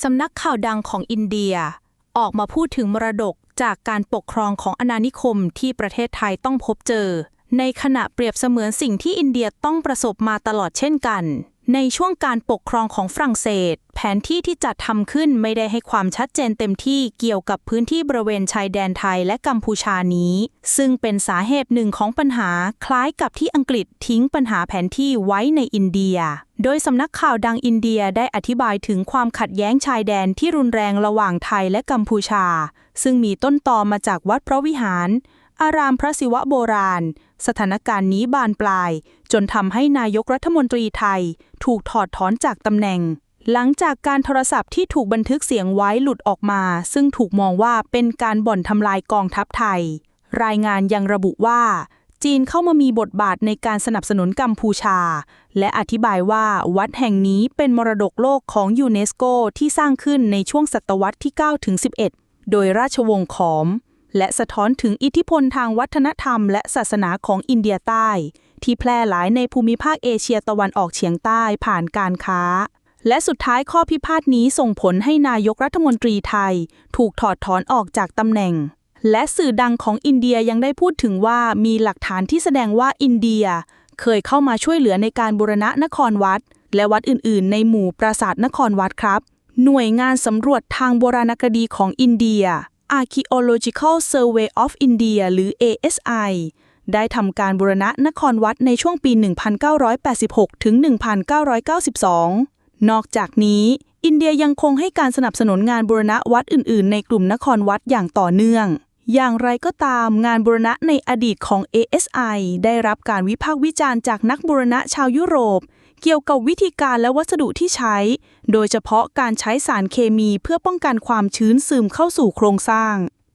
สำนักข่าวดังของอินเดีย ออกมาพูดถึงมรดกจากการปกครองของอาณานิคมที่ประเทศไทยต้องพบเจอ ในขณะเปรียบเสมือนสิ่งที่อินเดียต้องประสบมาตลอดเช่นกัน ในช่วงการปกครองของฝรั่งเศส แผนที่ที่จัดทำขึ้นไม่ได้ให้ความชัดเจนเต็มที่เกี่ยวกับพื้นที่บริเวณชายแดนไทยและกัมพูชานี้ ซึ่งเป็นสาเหตุหนึ่งของปัญหาคล้ายกับที่อังกฤษทิ้งปัญหาแผนที่ไว้ในอินเดีย โดยสำนักข่าวดังอินเดียได้อธิบายถึงความขัดแย้งชายแดนที่รุนแรงระหว่างไทยและกัมพูชา ซึ่งมีต้นตอมาจากวัดพระวิหาร อารามพระศิวะโบราณ สถานการณ์นี้บานปลาย จนทำให้นายกรัฐมนตรีไทย ถูกถอดถอนจากตำแหน่ง หลังจากการโทรศัพท์ที่ถูกบันทึกเสียงไว้หลุดออกมา ซึ่งถูกมองว่าเป็นการบ่อนทำลายกองทัพไทย รายงานยังระบุว่าจีนเข้ามามีบทบาทในการสนับสนุนกัมพูชา และอธิบายว่าวัดแห่งนี้เป็นมรดกโลกของยูเนสโกที่สร้างขึ้นในช่วงศตวรรษที่ 9 ถึง 11 โดยราชวงศ์ขอม และสะท้อนถึงอิทธิพลทางวัฒนธรรมและศาสนาของอินเดียใต้ ที่แพร่หลายในภูมิภาคเอเชียตะวันออกเฉียงใต้ผ่านการค้า และสุดท้ายข้อพิพาทนี้ส่งผลให้นายกรัฐมนตรีไทย ถูกถอดถอนออกจากตำแหน่ง และสื่อดังของอินเดียยังได้พูดถึงว่ามีหลักฐานที่แสดงว่าอินเดีย เคยเข้ามาช่วยเหลือในการบูรณะนครวัด และวัดอื่น ๆ ในหมู่ปราสาทนครวัดครับ หน่วยงานสำรวจทางโบราณคดีของอินเดีย Archaeological Survey of India หรือ ASI ได้ทำการบูรณะนครวัดในช่วงปี 1986 ถึง 1992 นอกจากนี้ อินเดียยังคงให้การสนับสนุนงานบูรณะวัดอื่น ๆ ในกลุ่มนครวัดอย่างต่อเนื่อง อย่างไรก็ตามงานบูรณะในอดีตของ ASI ได้รับการวิพากษ์วิจารณ์จากนักบูรณะชาวยุโรป เกี่ยวกับวิธีการและวัสดุที่ใช้ โดยเฉพาะการใช้สารเคมีเพื่อป้องกันความชื้นซึมเข้าสู่โครงสร้าง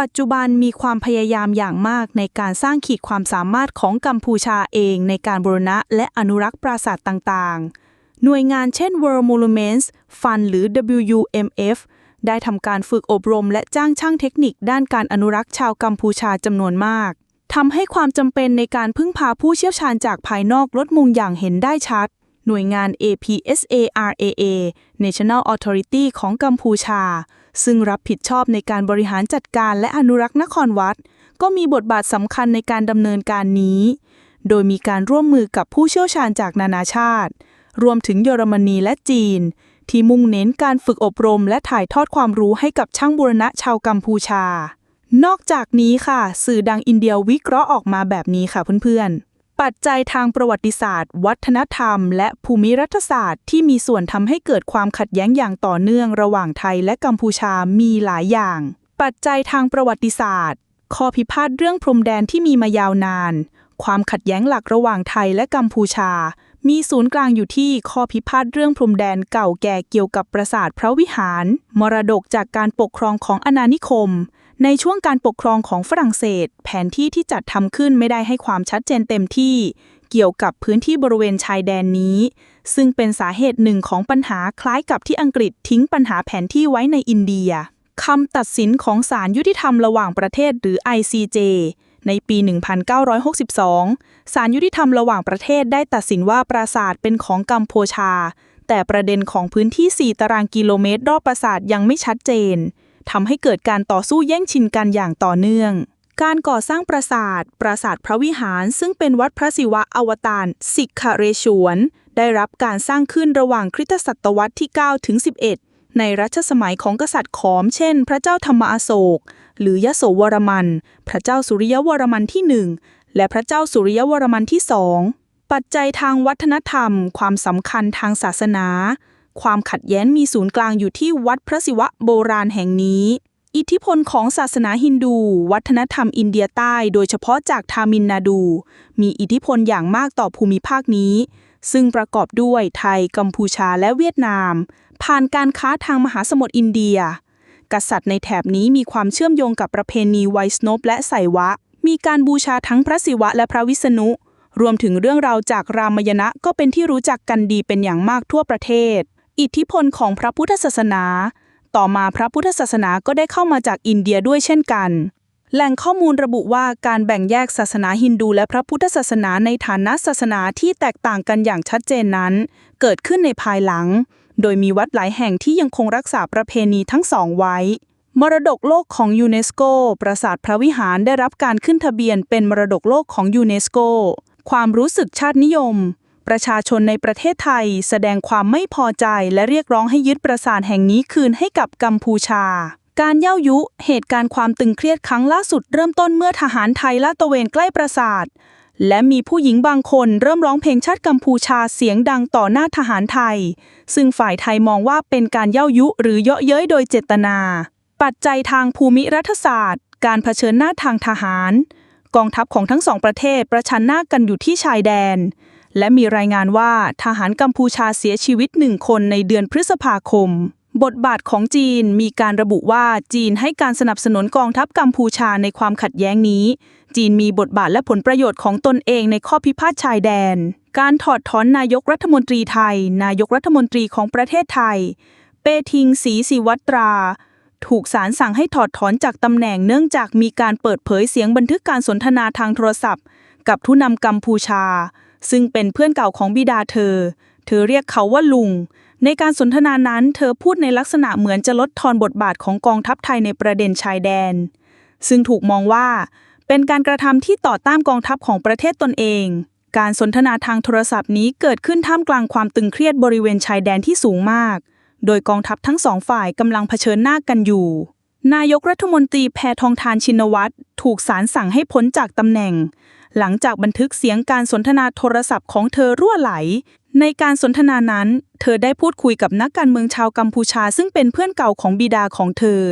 ปัจจุบันมีความพยายามอย่างมากในการสร้างขีดความสามารถของกัมพูชาเองในการบูรณะและอนุรักษ์ปราสาทต่างๆ หน่วยงานเช่น World Monuments Fund หรือ WUMF ได้ทำการฝึกอบรมและจ้างช่างเทคนิคด้านการอนุรักษ์ชาวกัมพูชาจำนวนมากทำให้ความจำเป็นในการพึ่งพาผู้เชี่ยวชาญจากภายนอกลดมุงอย่างเห็นได้ชัด หน่วยงาน APSARAA National Authority ของกัมพูชา ซึ่งรับผิดชอบในการบริหารจัดการและอนุรักษ์นครวัด ก็มีบทบาทสำคัญในการดำเนินการนี้ โดยมีการร่วมมือกับผู้เชี่ยวชาญจากนานาชาติ รวมถึงเยอรมนีและจีน ที่มุ่งเน้นการฝึกอบรม และถ่ายทอดความรู้ให้กับช่างบูรณะชาวกัมพูชา นอกจากนี้ค่ะ สื่อดังอินเดียวิเคราะห์ออกมาแบบนี้ค่ะเพื่อนๆ ปัจจัยทางประวัติศาสตร์ วัฒนธรรม และภูมิรัฐศาสตร์ที่มีส่วนทำให้เกิดความขัดแย้งอย่างต่อเนื่องระหว่างไทยและกัมพูชามีหลายอย่าง ปัจจัยทางประวัติศาสตร์ ข้อพิพาทเรื่องพรมแดนที่มีมายาวนาน ความขัดแย้งหลักระหว่างไทยและกัมพูชา มีศูนย์กลางอยู่ที่ข้อพิพาทเรื่องพรมแดนเก่าแก่เกี่ยวกับปราสาทพระวิหาร มรดกจากการปกครองของอาณานิคม ในช่วงการปกครองของฝรั่งเศส แผนที่ที่จัดทำขึ้นไม่ได้ให้ความชัดเจนเต็มที่ เกี่ยวกับพื้นที่บริเวณชายแดนนี้ ซึ่งเป็นสาเหตุหนึ่งของปัญหาคล้ายกับที่อังกฤษทิ้งปัญหาแผนที่ไว้ในอินเดียคำตัดสินของศาลยุติธรรมระหว่างประเทศหรือ ICJ ในปี 1962 ศาลยุติธรรมระหว่างประเทศได้ตัดสินว่าปราสาทเป็นของกัมพูชา แต่ประเด็นของพื้นที่ 4 ตารางกิโลเมตรรอบปราสาทยังไม่ชัดเจน ทำให้เกิดการต่อสู้แย่งชิงกันอย่างต่อเนื่อง การก่อสร้างปราสาท ปราสาทพระวิหาร ซึ่งเป็นวัดพระศิวะอวตารสิกขเรชวน ได้รับการสร้างขึ้นระหว่างคริสตศตวรรษที่ 9 ถึง 11 ในรัชสมัยของกษัตริย์ขอม เช่น พระเจ้าธรรมอโศก หรือยโสวรมัน พระเจ้าสุริยวรมันที่หนึ่งและพระเจ้าสุริยวรมันที่สองปัจจัยทางวัฒนธรรม ความสำคัญทางศาสนา ความขัดแย้งมีศูนย์กลางอยู่ที่วัดพระศิวะโบราณแห่งนี้ อิทธิพลของศาสนาฮินดู วัฒนธรรมอินเดียใต้ โดยเฉพาะจากทามินนาดู มีอิทธิพลอย่างมากต่อภูมิภาคนี้ ซึ่งประกอบด้วยไทย กัมพูชาและเวียดนาม ผ่านการค้าทางมหาสมุทรอินเดีย กษัตริย์ในแถบนี้มีความเชื่อมโยงกับประเพณีไวสโนปและไสวะ มีการบูชาทั้งพระศิวะและพระวิษณุรวมถึงเรื่องราวจากรามายณะก็เป็นที่รู้จักกันดีเป็นอย่างมากทั่วประเทศ อิทธิพลของพระพุทธศาสนา ต่อมาพระพุทธศาสนาก็ได้เข้ามาจากอินเดียด้วยเช่นกัน แหล่งข้อมูลระบุว่าการแบ่งแยกศาสนาฮินดูและพระพุทธศาสนาในฐานะศาสนาที่แตกต่างกันอย่างชัดเจนนั้น เกิดขึ้นในภายหลัง โดยมีวัดหลายแห่งที่ยังคงรักษาประเพณีทั้งสองไว้ มรดกโลกของยูเนสโก ปราสาทพระวิหารได้รับการขึ้นทะเบียนเป็นมรดกโลกของยูเนสโก ความรู้สึกชาตินิยม ประชาชนในประเทศไทย แสดงความไม่พอใจและเรียกร้องให้ยึดปราสาทแห่งนี้คืนให้กับกัมพูชา การเย้ายุ เหตุการณ์ความตึงเครียดครั้งล่าสุดเริ่มต้นเมื่อทหารไทยลาดตระเวนใกล้ปราสาท และมีผู้หญิงบางคนเริ่มร้องเพลงชาติกัมพูชาเสียงดังต่อหน้าทหารไทย ซึ่งฝ่ายไทยมองว่าเป็นการเย้ายุหรือเยาะเย้ยโดยเจตนา ปัจจัยทางภูมิรัฐศาสตร์ การเผชิญหน้าทางทหารกองทัพของทั้งสองประเทศประชันหน้ากันอยู่ที่ชายแดน และมีรายงานว่าทหารกัมพูชาเสียชีวิตหนึ่งคนในเดือนพฤษภาคม บทบาทของจีนมีการระบุว่าจีนให้การสนับสนุนกองทัพกัมพูชาในความขัดแย้งนี้ จีนมีบทบาทและผลประโยชน์ของตนเองในข้อพิพาทชายแดน การถอดถอนนายกรัฐมนตรีไทย นายกรัฐมนตรีของประเทศไทย เปทิงศรีศิวัตรา ถูกศาลสั่งให้ถอดถอนจากตำแหน่งเนื่องจากมีการเปิดเผยเสียงบันทึกการสนทนาทางโทรศัพท์ กับผู้นำกัมพูชา ซึ่งเป็นเพื่อนเก่าของบิดาเธอ เธอเรียกเขาว่าลุง ในการสนทนานั้น เธอพูดในลักษณะเหมือนจะลดทอนบทบาทของกองทัพไทยในประเด็นชายแดน ซึ่งถูกมองว่า เป็นการกระทำที่ต่อต้านกองทัพของประเทศตนเอง การสนทนาทางโทรศัพท์นี้เกิดขึ้นท่ามกลางความตึงเครียดบริเวณชายแดนที่สูงมาก โดยกองทัพทั้งสองฝ่ายกำลังเผชิญหน้ากันอยู่ นายกรัฐมนตรีแพทองทานชินวัตรถูกศาลสั่งให้พ้นจากตำแหน่ง หลังจากบันทึกเสียงการสนทนาโทรศัพท์ของเธอรั่วไหล ในการสนทนานั้น เธอได้พูดคุยกับนักการเมืองชาวกัมพูชาซึ่งเป็นเพื่อนเก่าของบิดาของเธอ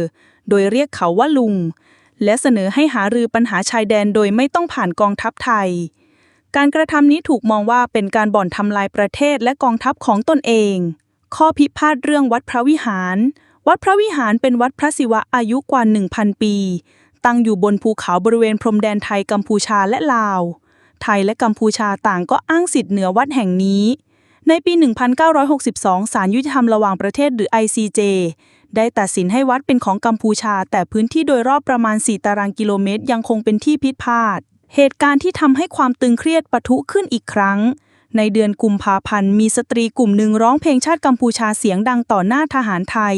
โดยเรียกเขาว่าลุง และเสนอให้หารือปัญหาชายแดนโดยไม่ต้องผ่านกองทัพไทย การกระทำนี้ถูกมองว่าเป็นการบ่อนทำลายประเทศและกองทัพของตนเอง ข้อพิพาทเรื่องวัดพระวิหาร วัดพระวิหารเป็นวัดพระศิวะอายุกว่า 1,000 ปี ตั้งอยู่บนภูเขาบริเวณพรมแดนไทยกัมพูชาและลาว ไทยและกัมพูชาต่างก็อ้างสิทธิ์เหนือวัดแห่งนี้ ในปี 1962 ศาลยุติธรรมระหว่างประเทศหรือ ICJ ได้ตัดสินให้วัดเป็นของกัมพูชา แต่พื้นที่โดยรอบประมาณ 4 ตารางกิโลเมตร ยังคงเป็นที่พิพาท เหตุการณ์ที่ทำให้ความตึงเครียดปะทุขึ้นอีกครั้ง ในเดือนกุมภาพันธ์ มีสตรีกลุ่มหนึ่งร้องเพลงชาติกัมพูชาเสียงดังต่อหน้าทหารไทย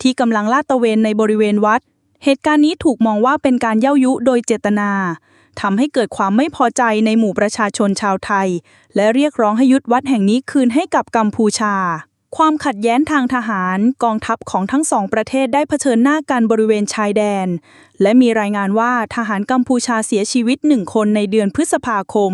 ที่กำลังลาดตระเวนในบริเวณวัด เหตุการณ์นี้ถูกมองว่าเป็นการเย้ายุโดยเจตนาทำให้เกิดความไม่พอใจในหมู่ประชาชนชาวไทย และเรียกร้องให้ยุดวัดแห่งนี้คืนให้กับกัมพูชา ความขัดแย้งทางทหารกองทัพของทั้งสองประเทศได้เผชิญหน้ากันบริเวณชายแดน และมีรายงานว่าทหารกัมพูชาเสียชีวิตหนึ่งคนในเดือนพฤษภาคม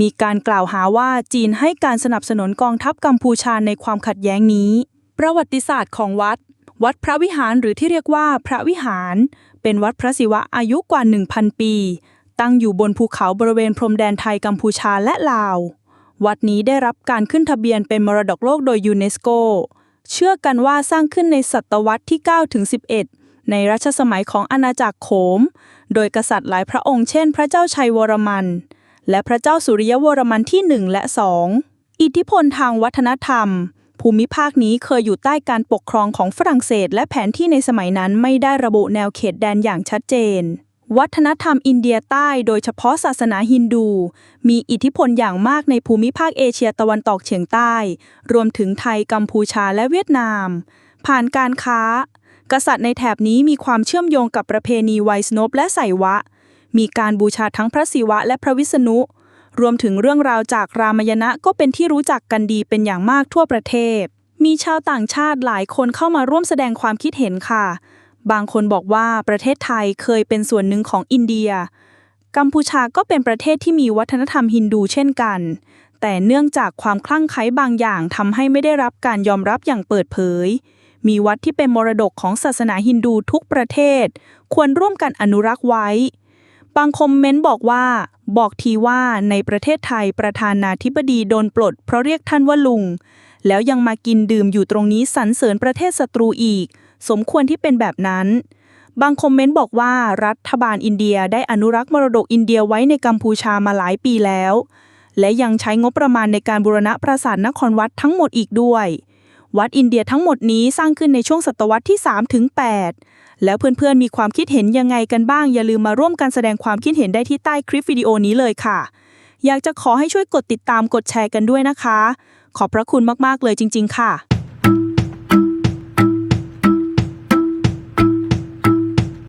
มีการกล่าวหาว่าจีนให้การสนับสนุนกองทัพกัมพูชาในความขัดแย้งนี้ ประวัติศาสตร์ของวัด วัดพระวิหารหรือที่เรียกว่าพระวิหาร เป็นวัดพระศิวะอายุกว่า 1,000 ปี ตั้งอยู่บนภูเขาบริเวณพรมแดนไทยกัมพูชาและลาว วัดนี้ได้รับการขึ้นทะเบียนเป็นมรดกโลกโดยยูเนสโก เชื่อกันว่าสร้างขึ้นในศตวรรษที่9ถึง11 ในรัชสมัยของอาณาจักรโขม โดยกษัตริย์หลายพระองค์เช่น พระเจ้าชัยวรมัน และพระเจ้าสุริยวรมันที่ 1 และ 2 อิทธิพลทางวัฒนธรรม ภูมิภาคนี้เคยอยู่ใต้การปกครองของฝรั่งเศส และแผนที่ในสมัยนั้นไม่ได้ระบุแนวเขตแดนอย่างชัดเจน วัฒนธรรมอินเดียใต้โดยเฉพาะศาสนาฮินดู มีอิทธิพลอย่างมากในภูมิภาคเอเชียตะวันตกเฉียงใต้ รวมถึงไทยกัมพูชาและเวียดนาม ผ่านการค้า กษัตริย์ในแถบนี้มีความเชื่อมโยงกับประเพณีไวสโนปและไสวะ มีการบูชาทั้งพระศิวะและพระวิษณุ รวมถึงเรื่องราวจากรามยณะก็เป็นที่รู้จักกันดีเป็นอย่างมากทั่วประเทศ มีชาวต่างชาติหลายคนเข้ามาร่วมแสดงความคิดเห็นค่ะ บางคนบอกว่าประเทศไทยเคยเป็นส่วนหนึ่งของอินเดีย กัมพูชาก็เป็นประเทศที่มีวัฒนธรรมฮินดูเช่นกัน แต่เนื่องจากความคลั่งไคล้บางอย่างทำให้ไม่ได้รับการยอมรับอย่างเปิดเผยมีวัดที่เป็นมรดกของศาสนาฮินดูทุกประเทศ ควรร่วมกันอนุรักษ์ไว้ บางคอมเมนต์บอกว่า บอกทีว่าในประเทศไทยประธานาธิบดีโดนปลด เพราะเรียกท่านว่าลุง แล้วยังมากินดื่มอยู่ตรงนี้สรรเสริญประเทศศัตรูอีก สมควรที่เป็นแบบนั้น บางคอมเมนต์บอกว่ารัฐบาลอินเดียได้อนุรักษ์มรดกอินเดียไว้ในกัมพูชามาหลายปีแล้ว และยังใช้งบประมาณในการบูรณะปราสาทนครวัดทั้งหมดอีกด้วย วัดอินเดียทั้งหมดนี้สร้างขึ้นในช่วงศตวรรษที่3ถึง8 แล้วเพื่อนๆ มีความคิดเห็นยังไงกันบ้าง อย่าลืมมาร่วมกันแสดงความคิดเห็นได้ที่ใต้คลิปวิดีโอนี้เลยค่ะ อยากจะขอให้ช่วยกดติดตามกดแชร์กันด้วยนะคะ ขอบพระคุณมากๆเลยจริง ๆ ค่ะ